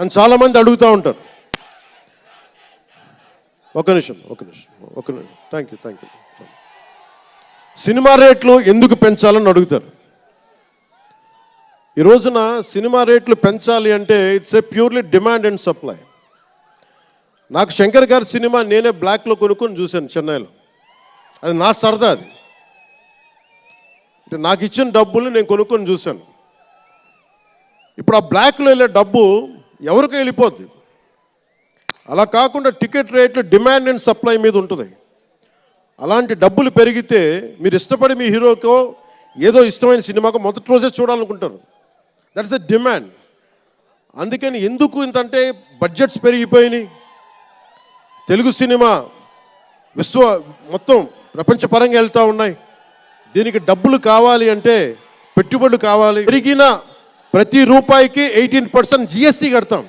అని చాలామంది అడుగుతూ ఉంటారు. ఒక నిమిషం ఒక నిమిషం ఒక నిమిషం. Thank you thank you cinema రేట్లు ఎందుకు పెంచాలని అడుగుతారు. ఈ రోజున సినిమా రేట్లు పెంచాలి అంటే it's a purely demand and supply నాకు శంకర్ గారి సినిమా నేనే బ్లాక్లో కొనుక్కొని చూశాను చెన్నైలో. అది నా సరదా అది. అంటే నాకు ఇచ్చిన డబ్బులు నేను కొనుక్కొని చూశాను. ఇప్పుడు ఆ బ్లాక్లో వెళ్ళే డబ్బు ఎవరికి వెళ్ళిపోద్ది? అలా కాకుండా టికెట్ రేట్లు డిమాండ్ అండ్ సప్లై మీద ఉంటుంది. అలాంటి డబ్బులు పెరిగితే మీరు ఇష్టపడి మీ హీరోకో ఏదో ఇష్టమైన సినిమాకు మొదటి రోజే చూడాలనుకుంటారు. దట్స్ ఎ డిమాండ్ అందుకని ఎందుకు ఇంతంటే బడ్జెట్స్ పెరిగిపోయినాయి. తెలుగు సినిమా విశ్వ మొత్తం ప్రపంచపరంగా వెళ్తూ ఉన్నాయి. దీనికి డబ్బులు కావాలి అంటే పెట్టుబడులు కావాలి. పెరిగిన ప్రతి రూపాయికి ఎయిటీన్ పర్సెంట్ జిఎస్టీ కడతాం.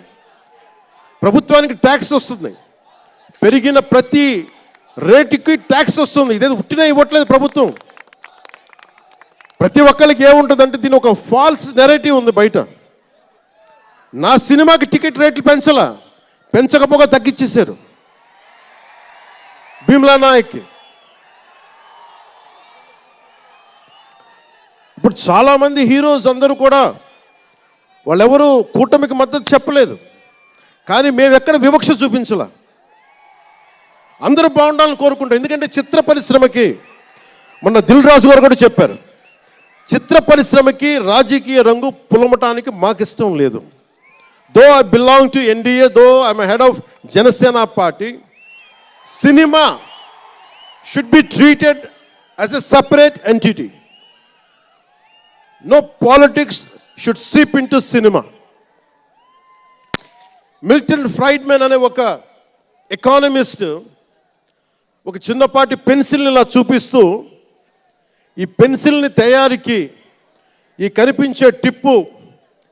ప్రభుత్వానికి ట్యాక్స్ వస్తుంది. పెరిగిన ప్రతి రేటుకి ట్యాక్స్ వస్తుంది. ఇదేది ఉట్టినా ఇవ్వట్లేదు ప్రభుత్వం. ప్రతి ఒక్కరికి ఏముంటుందంటే దీని ఒక ఫాల్స్ నెరేటివ్ ఉంది బయట. నా సినిమాకి టికెట్ రేట్లు పెంచలా? పెంచకపోగా తగ్గించేశారు భీమ్లా నాయక్కి ఇప్పుడు చాలామంది హీరోస్ అందరూ కూడా వాళ్ళెవరూ కూటమికి మద్దతు చెప్పలేదు. కానీ మేము ఎక్కడ వివక్ష చూపించలా? అందరూ బాగుండాలని కోరుకుంటాం. ఎందుకంటే చిత్ర పరిశ్రమకి మొన్న దిల్ రాజు గారు కూడా చెప్పారు చిత్ర పరిశ్రమకి రాజకీయ రంగు పులమటానికి మాకు ఇష్టం లేదు though I belong to NDA though I'm head of Janasena party cinema should be treated as a separate entity no politics should seep into cinema Milton Friedman అనే ఒక ఎకానమిస్ట్ ఒక చిన్నపాటి పెన్సిల్ని ఇలా చూపిస్తూ ఈ పెన్సిల్ని తయారీకి ఈ కనిపించే టిప్పు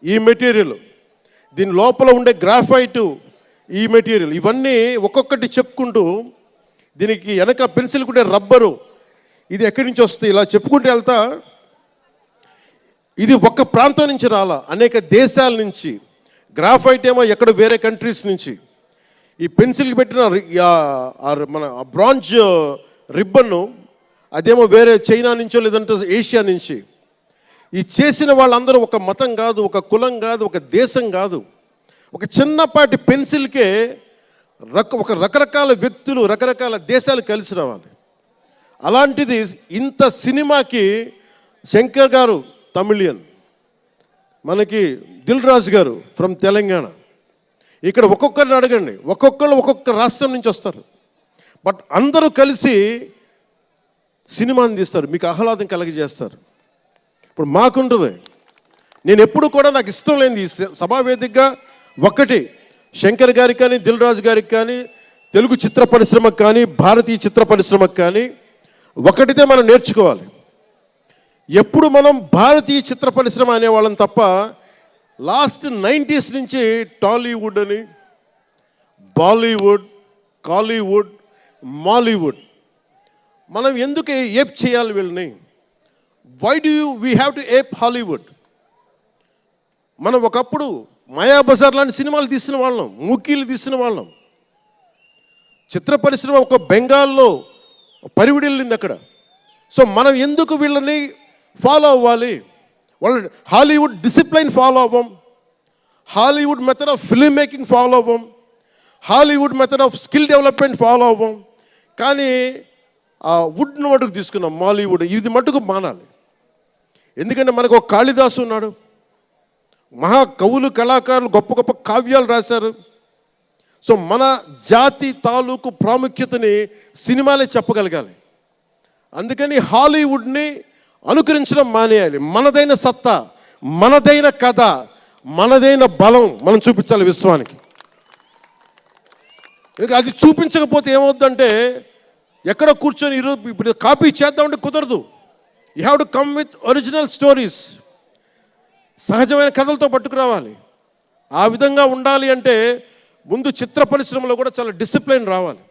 ఈ మెటీరియల్ దీని లోపల ఉండే గ్రాఫైటు ఈ మెటీరియల్ ఇవన్నీ ఒక్కొక్కటి చెప్పుకుంటూ దీనికి వెనక పెన్సిల్ ఉండే రబ్బరు ఇది ఎక్కడి నుంచి వస్తుంది? ఇలా చెప్పుకుంటూ వెళ్తా ఇది ఒక ప్రాంతం నుంచి రాలా అనేక దేశాల నుంచి. గ్రాఫైట్ ఏమో ఎక్కడ వేరే కంట్రీస్ నుంచి. ఈ పెన్సిల్కి పెట్టిన మన బ్రాంజ్ రిబ్బన్ను అదేమో వేరే చైనా నుంచో లేదంటే ఏషియా నుంచి. ఈ చేసిన వాళ్ళందరూ ఒక మతం కాదు ఒక కులం కాదు ఒక దేశం కాదు. ఒక చిన్నపాటి పెన్సిల్కే రక ఒక రకరకాల వ్యక్తులు రకరకాల దేశాలు కలిసి రావాలి. అలాంటిది ఇంత సినిమాకి శంకర్ గారు తమిళియన్. మనకి దిల్ రాజు గారు ఫ్రమ్ తెలంగాణ. ఇక్కడ ఒక్కొక్కరిని అడగండి. ఒక్కొక్కరు ఒక్కొక్క రాష్ట్రం నుంచి వస్తారు. బట్ అందరూ కలిసి సినిమాని తీస్తారు. మీకు ఆహ్లాదం కలిగజేస్తారు. ఇప్పుడు మాకుంటుంది. నేను ఎప్పుడు కూడా నాకు ఇష్టం లేనిది సభావేదికగా ఒకటి ఒక్కటి శంకర్ గారికి కానీ దిల్ రాజు గారికి కానీ తెలుగు చిత్ర పరిశ్రమకు కానీ భారతీయ చిత్ర పరిశ్రమకు కానీ ఒకటితే మనం నేర్చుకోవాలి. ఎప్పుడు మనం భారతీయ చిత్ర పరిశ్రమ అనేవాళ్ళం తప్ప లాస్ట్ నైంటీస్ నుంచి టాలీవుడ్ అని బాలీవుడ్ కాలీవుడ్ మాలీవుడ్. మనం ఎందుకు ఏప్ చేయాలి వీళ్ళని? Why do you we have to ape Hollywood మనం ఒకప్పుడు మాయాబజార్ లాంటి సినిమాలు తీసిన వాళ్ళం మూకీలు తీసిన వాళ్ళం. చిత్ర పరిశ్రమ ఒక బెంగాల్లో పరివిడిల్లింది అక్కడ. సో మనం ఎందుకు వీళ్ళని ఫాలో అవ్వాలి. వాళ్ళ Hollywood discipline follow అవ్వం. Hollywood method of film making follow అవ్వం. Hollywood method of skill development follow అవ్వం. కానీ ఆ వుడ్ మటుకు తీసుకున్నాం మాలీవుడ్. ఇది మటుకు మానాలి. ఎందుకంటే మనకు ఒక కాళిదాసు ఉన్నాడు. మహా కవులు కళాకారులు గొప్ప గొప్ప కావ్యాలు రాశారు. సో మన జాతి తాలూకు ప్రాముఖ్యతని సినిమాలే చెప్పగలగాలి. అందుకని హాలీవుడ్ని అనుకరించడం మానేయాలి. మనదైన సత్తా మనదైన కథ మనదైన బలం మనం చూపించాలి విశ్వానికి. ఇక అది చూపించకపోతే ఏమవుద్దంటే ఎక్కడ కూర్చొని ఈరోజు ఇప్పుడు కాపీ చేద్దామంటే కుదరదు. You have to come with original stories సహజమైన కథలతో పట్టుకురావాలి. ఆ విధంగా ఉండాలి అంటే ముందు చిత్ర పరిశ్రమలో కూడా చాలా డిసిప్లిన్ రావాలి.